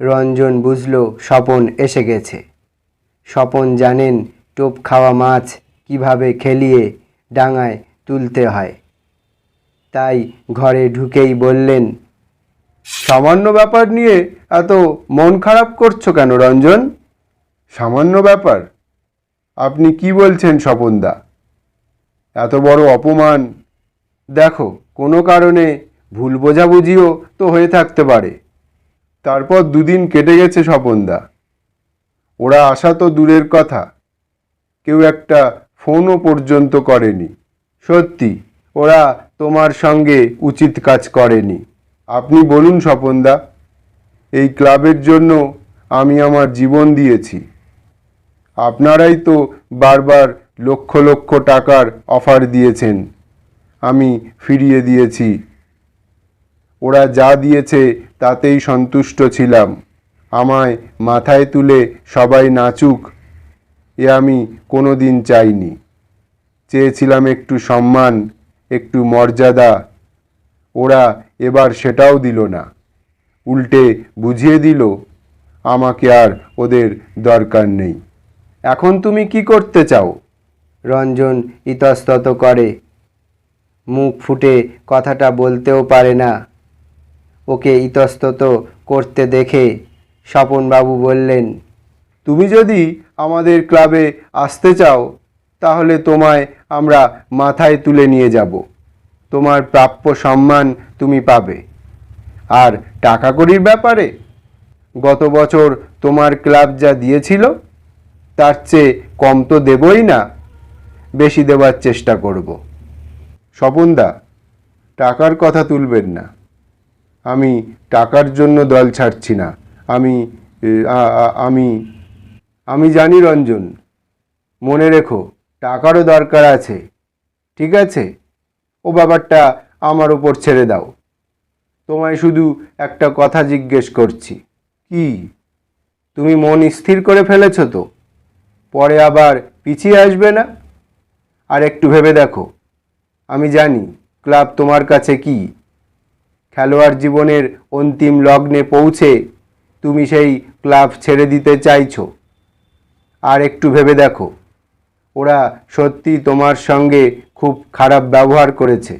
রঞ্জন বুঝল স্বপন এসে গেছে। স্বপন জানেন টোপ খাওয়া মাছ কীভাবে খেলিয়ে ডাঙায় তুলতে হয়। তাই ঘরে ঢুকেই বললেন, সামান্য ব্যাপার নিয়ে এত মন খারাপ করছ কেন রঞ্জন? সামান্য ব্যাপার? আপনি কি বলছেন স্বপনদা? এত বড় অপমান? দেখো, কোনো কারণে ভুল বোঝাবুঝিও তো হয়ে থাকতে পারে। তারপর দুদিন কেটে গেছে স্বপনদা। ওরা আসা তো দূরের কথা। কেউ একটা ফোনও পর্যন্ত করেনি। সত্যি, ওরা তোমার সঙ্গে উচিত কাজ করেনি। আপনি বলুন স্বপনদা, এই ক্লাবের জন্য আমি আমার জীবন দিয়েছি। আপনারাই তো বারবার লক্ষ লক্ষ টাকার অফার দিয়েছেন। আমি ফিরিয়ে দিয়েছি। ওরা যা দিয়েছে তাতেই সন্তুষ্ট ছিলাম। আমায় মাথায় তুলে সবাই নাচুক, এ আমি কোনো দিন চাইনি। চেয়েছিলাম একটু সম্মান, একটু মর্যাদা। ওরা এবার সেটাও দিল না। উল্টে বুঝিয়ে দিল, আমাকে আর ওদের দরকার নেই। এখন তুমি কি করতে চাও? রঞ্জন ইতস্তত করে। মুখ ফুটে কথাটা বলতেও পারে না। ওকে ইতস্তত করতে দেখে স্বপনবাবু বললেন, তুমি যদি আমাদের ক্লাবে আসতে চাও, তাহলে তোমায় আমরা মাথায় তুলে নিয়ে যাব। তোমার প্রাপ্য সম্মান তুমি পাবে। আর টাকা কড়ির ব্যাপারে? গত বছর তোমার ক্লাব যা দিয়েছিল, তার চেয়ে কম তো দেবই না। বেশি দেওয়ার চেষ্টা করব। স্বপনদা, টাকার কথা তুলবেন না। আমি টাকার জন্য দল ছাড়ছি না। আমি আমি আমি জানি রঞ্জন, মনে রেখো, টাকারও দরকার আছে, ঠিক আছে? ও ব্যাপারটা আমার ওপর ছেড়ে দাও। তোমায় শুধু একটা কথা জিজ্ঞেস করছি, কি? তুমি মন স্থির করে ফেলেছো তো? পরে আবার পিছিয়ে আসবে না? আর একটু ভেবে দেখো, আমি জানি ক্লাব তোমার কাছে কি। খেলোয়াড় জীবনের অন্তিম লগ্নে পৌঁছে তুমি সেই ক্লাব ছেড়ে দিতে চাইছো। আর একটু ভেবে দেখো, ওরা সত্যি তোমার সঙ্গে খুব খারাপ ব্যবহার করেছে।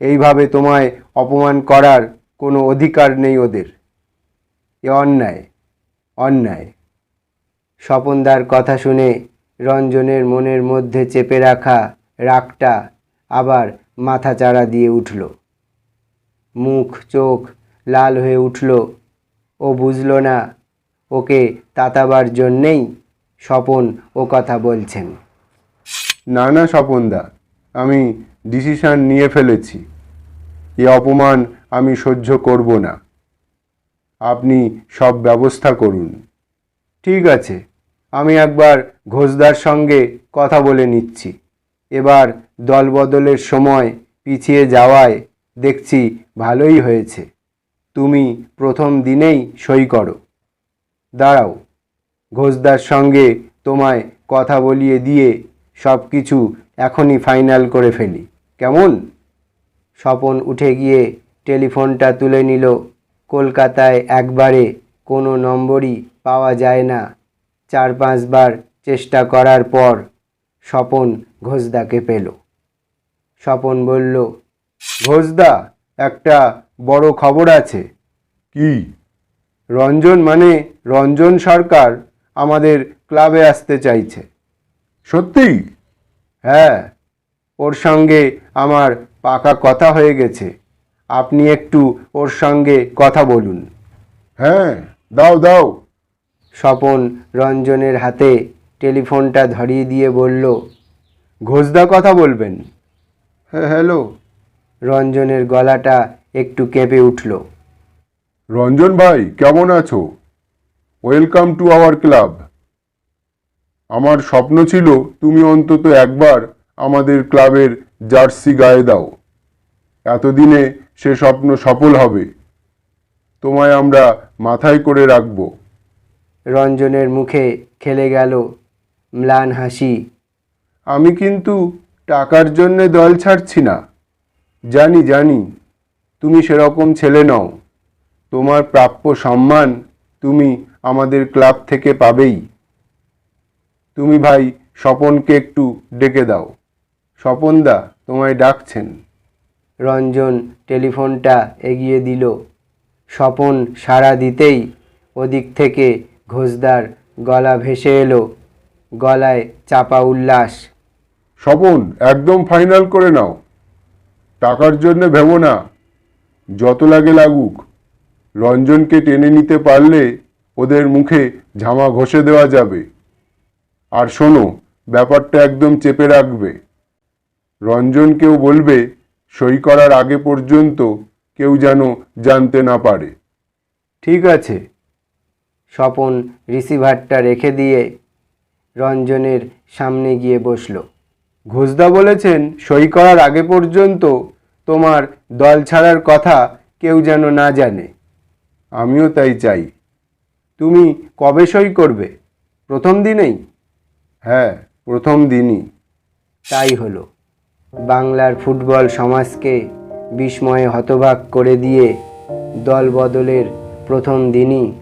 এইভাবে তোমায় অপমান করার কোনো অধিকার নেই ওদের। এ অন্যায় অন্যায়। স্বপনদার কথা শুনে রঞ্জনের মনের মধ্যে চেপে রাখা রাগটা আবার মাথা চাড়া দিয়ে উঠল। মুখ, চোখ লাল হয়ে উঠল। ও বুঝল না, ওকে তাতাবার জন্যেই স্বপন ও কথা বলছেন। না না, স্বপনদা, আমি ডিসিশন নিয়ে ফেলেছি। এ অপমান আমি সহ্য করব না। আপনি সব ব্যবস্থা করুন। ঠিক আছে, আমি একবার ঘোষদার সঙ্গে কথা বলে নিচ্ছি। এবার দলবদলের সময় পিছিয়ে যাওয়ায় দেখছি ভালোই হয়েছে। তুমি প্রথম দিনেই সই করো। দাঁড়াও, ঘোষদার সঙ্গে তোমায় কথা বলিয়ে দিয়ে সব কিছু এখনই ফাইনাল করে ফেলি। কেমন? স্বপন উঠে গিয়ে টেলিফোনটা তুলে নিল। কলকাতায় একবারে কোনো নম্বরই পাওয়া যায় না। চার পাঁচবার চেষ্টা করার পর স্বপন ঘোষদাকে পেল। স্বপন বলল ঘোষদা একটা বড় খবর আছে। কি? রঞ্জন মানে রঞ্জন সরকার আমাদের ক্লাবে আসতে চাইছে। সত্যি? হ্যাঁ ওর সঙ্গে আমার পাকা কথা হয়ে গেছে। আপনি একটু ওর সঙ্গে কথা বলুন। হ্যাঁ দাও দাও। স্বপন রঞ্জনের হাতে টেলিফোনটা ধরিয়ে দিয়ে বলল ঘোষদা কথা বলবেন? হ্যাঁ হ্যালো। রঞ্জনের গলাটা একটু কেঁপে উঠল। রঞ্জন ভাই কেমন আছো? ওয়েলকাম টু আওয়ার ক্লাব আমার স্বপ্ন ছিল তুমি অন্তত একবার আমাদের ক্লাবের জার্সি গায়ে দাও। এতদিনে সে স্বপ্ন সফল হবে। তোমায় আমরা মাথায় করে রাখব। রঞ্জনের মুখে খেলে গেল ম্লান হাসি। আমি কিন্তু টাকার জন্যে দল ছাড়ছি না। জানি জানি তুমি সেরকম ছেলে নও। তোমার প্রাপ্য সম্মান তুমি আমাদের ক্লাব থেকে পাবেই। তুমি ভাই স্বপনকে একটু ডেকে দাও। স্বপনদা তোমায় ডাকছেন। রঞ্জন টেলিফোনটা এগিয়ে দিল। স্বপন সাড়া দিতেই ওদিক থেকে ঘোষদার গলা ভেসে এলো। গলায় চাপা উল্লাস। স্বপন একদম ফাইনাল করে নাও। টাকার জন্য ভেবো না। যত লাগে লাগুক। রঞ্জনকে টেনে নিতে পারলে ওদের মুখে ঝামা ঘষে দেওয়া যাবে। আর শোনো, ব্যাপারটা একদম চেপে রাখবে। রঞ্জনকেও বলবে, সই করার আগে পর্যন্ত কেউ যেন জানতে না পারে। ঠিক আছে। স্বপন রিসিভারটা রেখে দিয়ে রঞ্জনের সামনে গিয়ে বসল। ঘোষদা বলেছেন, সই করার আগে পর্যন্ত তোমার দল ছাড়ার কথা কেউ যেন না জানে। আমিও তাই চাই। তুমি কবে সই করবে? প্রথম দিনেই? হ্যাঁ প্রথম দিনই। তাই হলো। বাংলার ফুটবল সমাজকে বিস্ময়ে হতবাক করে দিয়ে দল বদলের প্রথম দিনই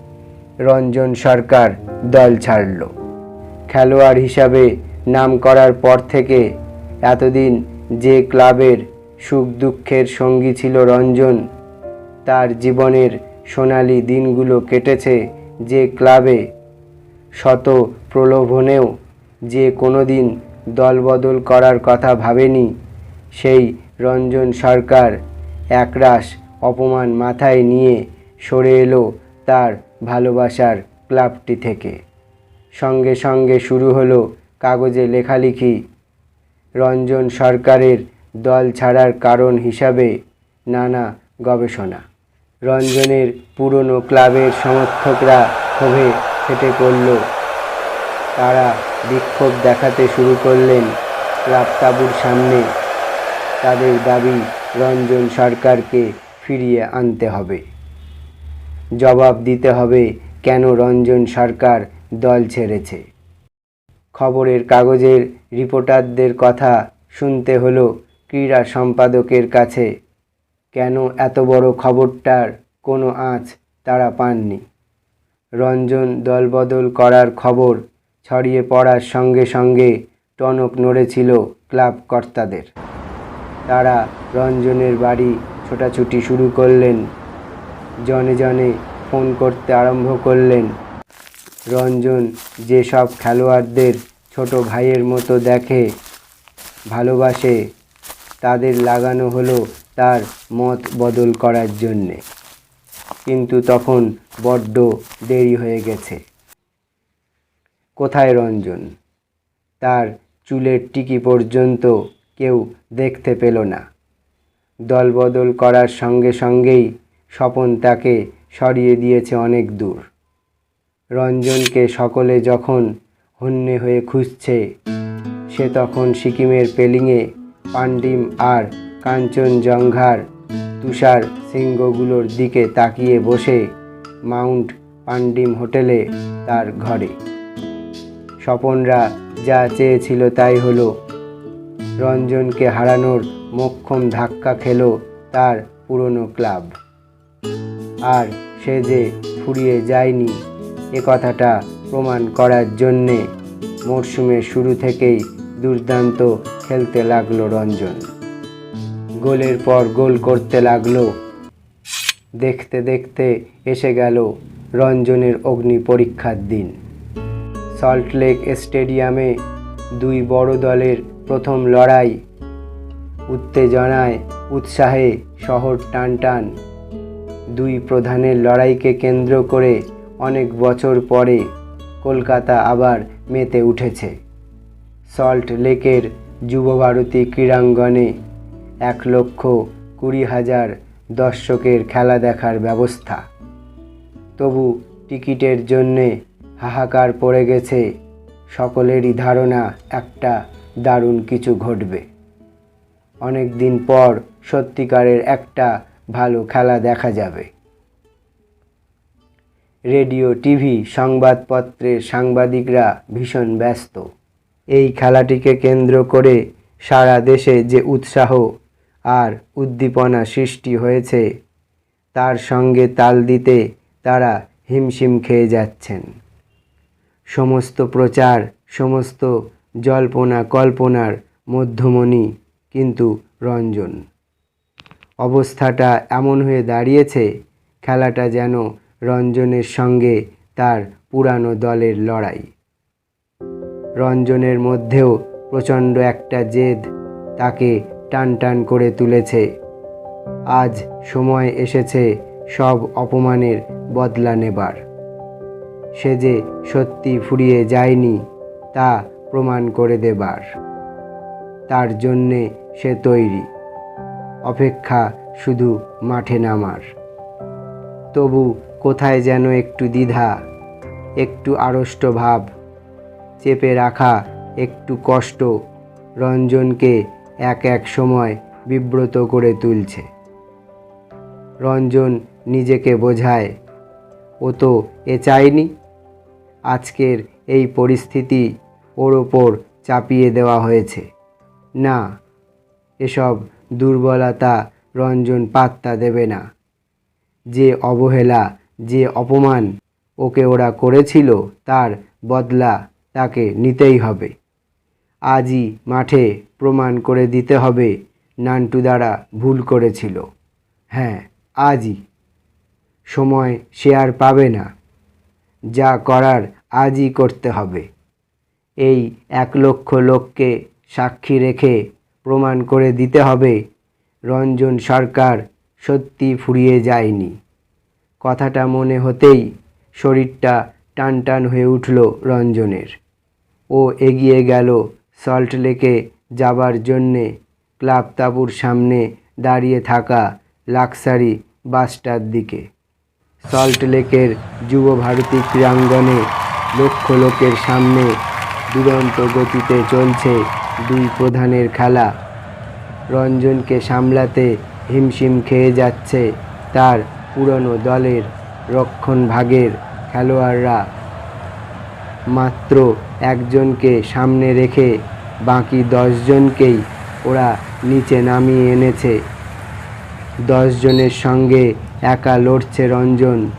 রঞ্জন সরকার দল ছাড়ল। খেলোয়াড় হিসাবে নাম করার পর থেকে এতদিন যে ক্লাবের সুখ দুঃখের সঙ্গী ছিল রঞ্জন, তার জীবনের সোনালি দিনগুলো কেটেছে যে ক্লাবে শত প্রলোভনেও যে কোনো দিন দলবদল করার কথা ভাবেনি, সেই রঞ্জন সরকার একরাশ অপমান মাথায় নিয়ে সরে এলো তার ভালোবাসার ক্লাবটি থেকে। সঙ্গে সঙ্গে শুরু হলো কাগজে লেখালেখি। রঞ্জন সরকারের দল ছাড়ার কারণ হিসাবে নানা গবেষণা। রঞ্জনের পুরনো ক্লাবের সমর্থকরা ক্ষোভে ফেটে পড়ল। তারা বিক্ষোভ দেখাতে শুরু করলেন ক্লাব তাঁবুর সামনে। তাদের দাবি, রঞ্জন সরকারকে ফিরিয়ে আনতে হবে। জবাব দিতে হবে, কেন রঞ্জন সরকার দল ছেড়েছে? খবরের কাগজের রিপোর্টারদের কথা শুনতে হলো ক্রীড়া সম্পাদকের কাছে। কেন এত বড় খবরটার কোনো আঁচ তারা পাননি? রঞ্জন দলবদল করার খবর ছড়িয়ে পড়ার সঙ্গে সঙ্গে টনক নড়েছিল ক্লাব কর্তাদের। তারা রঞ্জনের বাড়ি ছোটাছুটি শুরু করলেন, জনে জনে ফোন করতে আরম্ভ করলেন রঞ্জন যেসব খেলোয়াড়দের ছোট ভাইয়ের মতো দেখে, ভালোবাসে, তাদের লাগানো হলো তার মত বদল করার জন্যে। কিন্তু তখন বড্ড দেরি হয়ে গেছে। কোথায় রঞ্জন? তার চুলের টিকি পর্যন্ত কেউ দেখতে পেল না। দলবদল করার সঙ্গে সঙ্গেই স্বপন তাকে সরিয়ে দিয়েছে অনেক দূর। রঞ্জনকে সকলে যখন হন্যে হয়ে খুঁজছে, সে তখন সিকিমের পেলিংয়ে পান্ডিম আর কাঞ্চনজঙ্ঘার তুষার শৃঙ্গগুলোর দিকে তাকিয়ে বসে মাউন্ট পান্ডিম হোটেলে তার ঘরে। স্বপনরা যা চেয়েছিল তাই হলো। রঞ্জনকে হারানোর মোক্ষম ধাক্কা খেলো তার পুরনো ক্লাব। আর সে যে ফুরিয়ে যায়নি এ কথাটা প্রমাণ করার জন্যে মরশুমের শুরু থেকেই দুর্দান্ত খেলতে লাগল রঞ্জন। গোলের পর গোল করতে লাগল। দেখতে দেখতে এসে গেল রঞ্জনের অগ্নি পরীক্ষার দিন। সল্টলেক স্টেডিয়ামে দুই বড় দলের প্রথম লড়াই। উত্তেজনায়, উৎসাহে শহর টানটান। দুই প্রধানের লড়াইকে কেন্দ্র করে অনেক বছর পরে কলকাতা আবার মেতে উঠেছে। সল্ট লেকের যুবভারতী ক্রীড়াঙ্গনে এক লক্ষ কুড়ি হাজার দর্শকের খেলা দেখার ব্যবস্থা। তবু টিকিটের জন্যে হাহাকার পড়ে গেছে, সকলেরই ধারণা একটা দারুণ কিছু ঘটবে। অনেক দিন পর সত্যিকারের একটা ভালো খেলা দেখা যাবে। রেডিও, টিভি সংবাদপত্রের সাংবাদিকরা ভীষণ ব্যস্ত। এই খেলাটিকে কেন্দ্র করে সারা দেশে যে উৎসাহ আর উদ্দীপনা সৃষ্টি হয়েছে, তার সঙ্গে তাল দিতে তারা হিমশিম খেয়ে যাচ্ছেন। সমস্ত প্রচার, সমস্ত জল্পনা কল্পনার মধ্যমণি কিন্তু রঞ্জন। অবস্থাটা এমন হয়ে দাঁড়িয়েছে, খেলাটা যেন রঞ্জনের সঙ্গে তার পুরানো দলের লড়াই। রঞ্জনের মধ্যেও প্রচণ্ড একটা জেদ তাকে টান টান করে তুলেছে। আজ সময় এসেছে সব অপমানের বদলা নেবার। সে যে সত্যি ফুরিয়ে যায়নি তা প্রমাণ করে দেবার। তার জন্যে সে তৈরি। অপেক্ষা শুধু মাঠে নামার। তবু কোথায় যেন একটু দ্বিধা, একটু আড়ষ্ট ভাব, চেপে রাখা একটু কষ্ট রঞ্জনকে এক এক সময় বিব্রত করে তুলছে। রঞ্জন নিজেকে বোঝায়, ও তো এ চায়নি। আজকের এই পরিস্থিতি ওর ওপর চাপিয়ে দেওয়া হয়েছে। না, এসব দুর্বলতা রঞ্জন পাত্তা দেবে না। যে অবহেলা যে অপমান ওকে ওরা করেছিল তার বদলা তাকে নিতেই হবে। আজই মাঠে প্রমাণ করে দিতে হবে নান্টু দ্বারা ভুল করেছিল। হ্যাঁ আজই। সময় সে আর পাবে না। যা করার আজই করতে হবে। এই এক লক্ষ লোককে সাক্ষী রেখে প্রমাণ করে দিতে হবে। রঞ্জন সরকার সত্যি ফুরিয়ে যায়নি। কথাটা মনে হতেই শরীরটা টান টান হয়ে উঠল রঞ্জনের। ও এগিয়ে গেল সল্ট লেকে যাবার জন্যে, ক্লাব তাঁবুর সামনে দাঁড়িয়ে থাকা লাক্সারি বাসটার দিকে। সল্ট লেকের যুব ভারতী ক্রীড়াঙ্গনে লক্ষ লোকের সামনে দুরন্ত গতিতে চলছে দুই প্রধানের খেলা। রঞ্জনকে সামলাতে হিমশিম খেয়ে যাচ্ছে তার পুরনো দলের রক্ষণ ভাগের খেলোয়াড়রা মাত্র একজনকে সামনে রেখে বাকি দশজনকেই ওরা নিচে নামিয়ে এনেছে। দশজনের সঙ্গে একা লড়ছে রঞ্জন।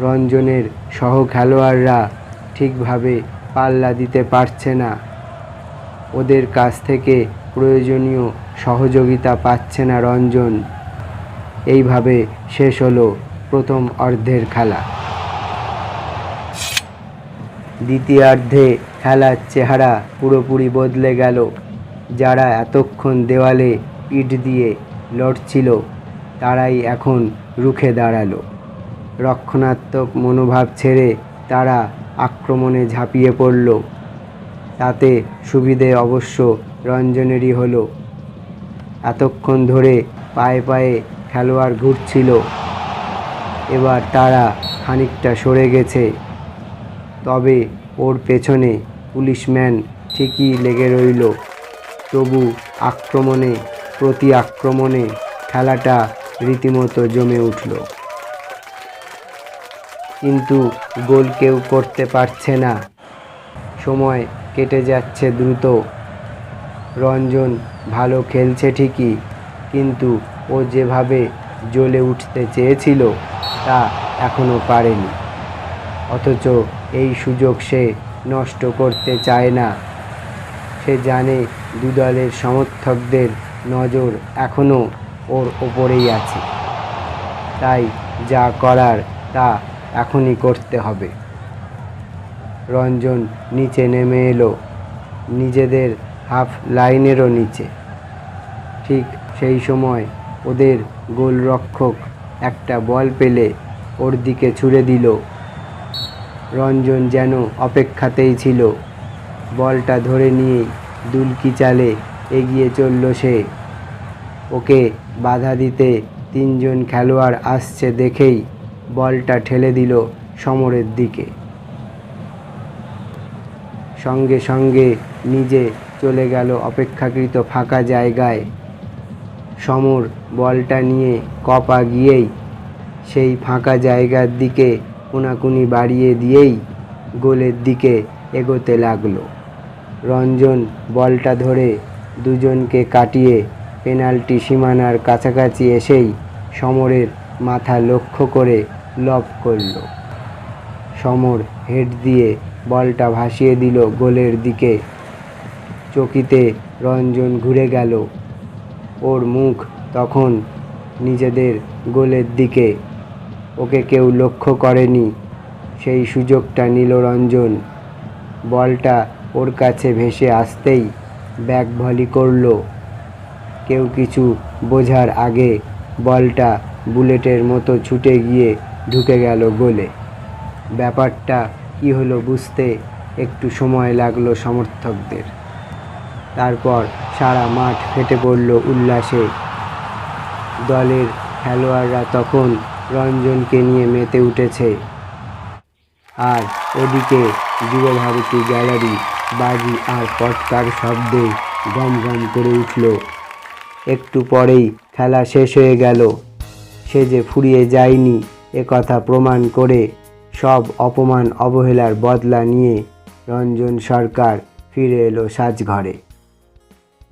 রঞ্জনের সহ খেলোয়াড়রা ঠিকভাবে পাল্লা দিতে পারছে না। ওদের কাছ থেকে প্রয়োজনীয় সহযোগিতা পাচ্ছে না রঞ্জন। এইভাবে শেষ হলো প্রথম অর্ধের খেলা। দ্বিতীয়ার্ধে খেলার চেহারা পুরোপুরি বদলে গেল। যারা এতক্ষণ দেওয়ালে পিঠ দিয়ে লড়ছিল, তারাই এখন রুখে দাঁড়াল। রক্ষণাত্মক মনোভাব ছেড়ে তারা আক্রমণে ঝাঁপিয়ে পড়ল। তাতে সুবিধে অবশ্য রঞ্জনেরই হলো। এতক্ষণ ধরে পায়ে পায়ে খেলোয়াড় ঘুরছিল। এবার তারা খানিকটা সরে গেছে। তবে ওর পেছনে পুলিশম্যান ঠিকই লেগে রইল। তবু আক্রমণে, প্রতি আক্রমণে খেলাটা রীতিমতো জমে উঠল। কিন্তু গোল কেউ করতে পারছে না। সময় কেটে যাচ্ছে দ্রুত। রঞ্জন ভালো খেলছে ঠিকই, কিন্তু ও যেভাবে জ্বলে উঠতে চেয়েছিল, তা এখনও পারেনি। অথচ এই সুযোগ সে নষ্ট করতে চায় না। সে জানে দুদলের সমর্থকদের নজর এখনও ওর ওপরেই আছে। তাই যা করার তা এখনই করতে হবে। রঞ্জন নিচে নেমে এলো, নিজেদের হাফ লাইনেরও নিচে। ঠিক সেই সময় ওদের গোলরক্ষক একটা বল পেলে ওর দিকে ছুড়ে দিল। রঞ্জন যেন অপেক্ষাতেই ছিল। বলটা ধরে নিয়ে দুলকি চালে এগিয়ে চলল সে। ওকে বাধা দিতে তিনজন খেলোয়াড় আসছে দেখেই বলটা ঠেলে দিল সমরের দিকে। সঙ্গে সঙ্গে নিজে চলে গেল অপেক্ষাকৃত ফাঁকা জায়গায়। সমর বলটা নিয়ে কপা গিয়েই সেই ফাঁকা জায়গার দিকে কোনাকুনি বাড়িয়ে দিয়েই গোলের দিকে এগোতে লাগল। রঞ্জন বলটা ধরে দুজনকে কাটিয়ে পেনাল্টি সীমানার কাছাকাছি এসেই সমরের মাথা লক্ষ্য করে লব করল। সমর হেড দিয়ে বলটা ভাসিয়ে দিল গোলের দিকে। চকিতে রঞ্জন ঘুরে গেল। ওর মুখ তখন নিজেদের গোলের দিকে। ওকে কেউ লক্ষ্য করেনি। সেই সুযোগটা নিল রঞ্জন। বলটা ওর কাছে ভেসে আসতেই ব্যাক ভলি করল। কেউ কিছু বোঝার আগে বলটা বুলেটের মতো ছুটে গিয়ে ঢুকে গেল গোলে। ব্যাপারটা কি হলো বুঝতে একটু সময় লাগল সমর্থকদের। তারপর সারা মাঠ ফেটে পড়ল উল্লাসে। দলের খেলোয়াড়রা তখন রঞ্জনকে নিয়ে মেতে উঠেছে। আর ওদিকে যুবভারতী গ্যালারি বাজি আর পটকার শব্দে গম গম করে উঠল। একটু পরেই খেলা শেষ হয়ে গেল। সে যে ফুরিয়ে যায়নি, এ কথা প্রমাণ করে সব অপমান অবহেলার বদলা নিয়ে রঞ্জন সরকার ফিরে এলো সাজঘরে।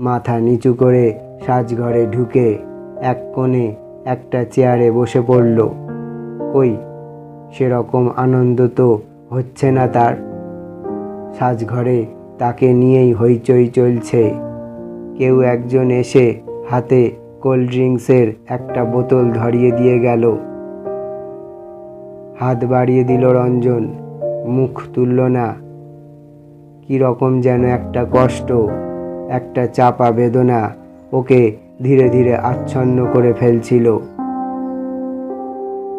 মাথা নিচু করে সাজঘরে ঢুকে এক কোণে একটা চেয়ারে বসে পড়ল। কই সেরকম আনন্দ তো হচ্ছে না তার। সাজঘরে তাকে নিয়েই হইচই চলছে। কেউ একজন এসে হাতে কোল্ড ড্রিঙ্কসের একটা বোতল ধরিয়ে দিয়ে গেল। হাত বাড়িয়ে দিল রঞ্জন, মুখ তুলল না। কী রকম যেন একটা কষ্ট। একটা চাপা বেদনা ওকে ধীরে ধীরে আচ্ছন্ন করে ফেলছিল।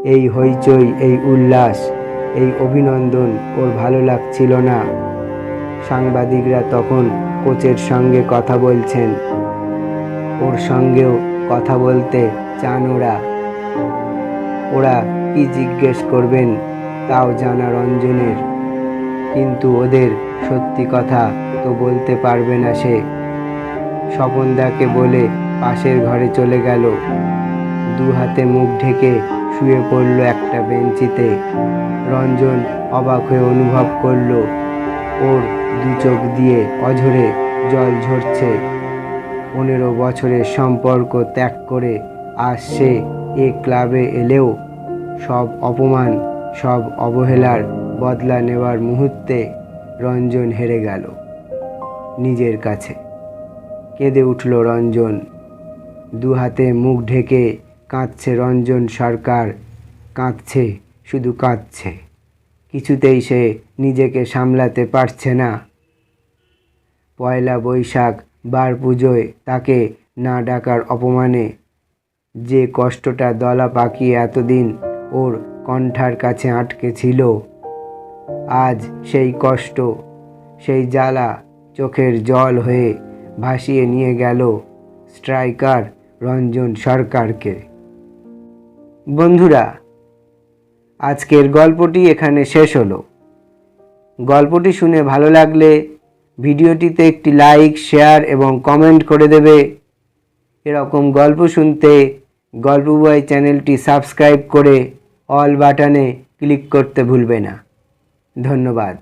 এই হইচই, এই উল্লাস, এই অভিনন্দন ওর ভালো লাগছিল না। সাংবাদিকরা তখন কোচের সঙ্গে কথা বলছেন। ওর সঙ্গেও কথা বলতে চান ওরা। ওরা কি জিজ্ঞেস করবেন তাও জানা রঞ্জনের। কিন্তু ওদের সত্যি কথা তো বলতে পারবে না সে। স্বপনদাকে বলে পাশের ঘরে চলে গেল। দু হাতে মুখ ঢেকে শুয়ে পড়ল একটা বেঞ্চিতে। রঞ্জন অবাক হয়ে অনুভব করল, ওর দু চোখ দিয়ে অঝরে জল ঝরছে। পনেরো বছরের সম্পর্ক ত্যাগ করে আজ সে এ ক্লাবে এলেও সব অপমান, সব অবহেলার বদলা নেওয়ার মুহূর্তে রঞ্জন হেরে গেল নিজের কাছে। কেঁদে উঠল রঞ্জন। দু হাতে মুখ ঢেকে কাঁদছে রঞ্জন সরকার। কাঁদছে, শুধু কাঁদছে। কিছুতেই সে নিজেকে সামলাতে পারছে না। পয়লা বৈশাখ, বার পুজোয় তাকে না ডাকার অপমানে। যে কষ্টটা দলা পাকিয়ে এতদিন ওর কণ্ঠার কাছে আটকে ছিল, আজ সেই কষ্ট, সেই জ্বালা চোখের জল হয়ে ভাসিয়ে নিয়ে গেল স্ট্রাইকার রঞ্জন সরকারকে। বন্ধুরা, আজকের গল্পটি এখানে শেষ হলো। গল্পটি শুনে ভালো লাগলে ভিডিওটিতে একটি লাইক, শেয়ার এবং কমেন্ট করে দেবে। এরকম গল্প শুনতে গল্প বয় চ্যানেলটি সাবস্ক্রাইব করে অল বাটনে ক্লিক করতে ভুলবে না। ধন্যবাদ।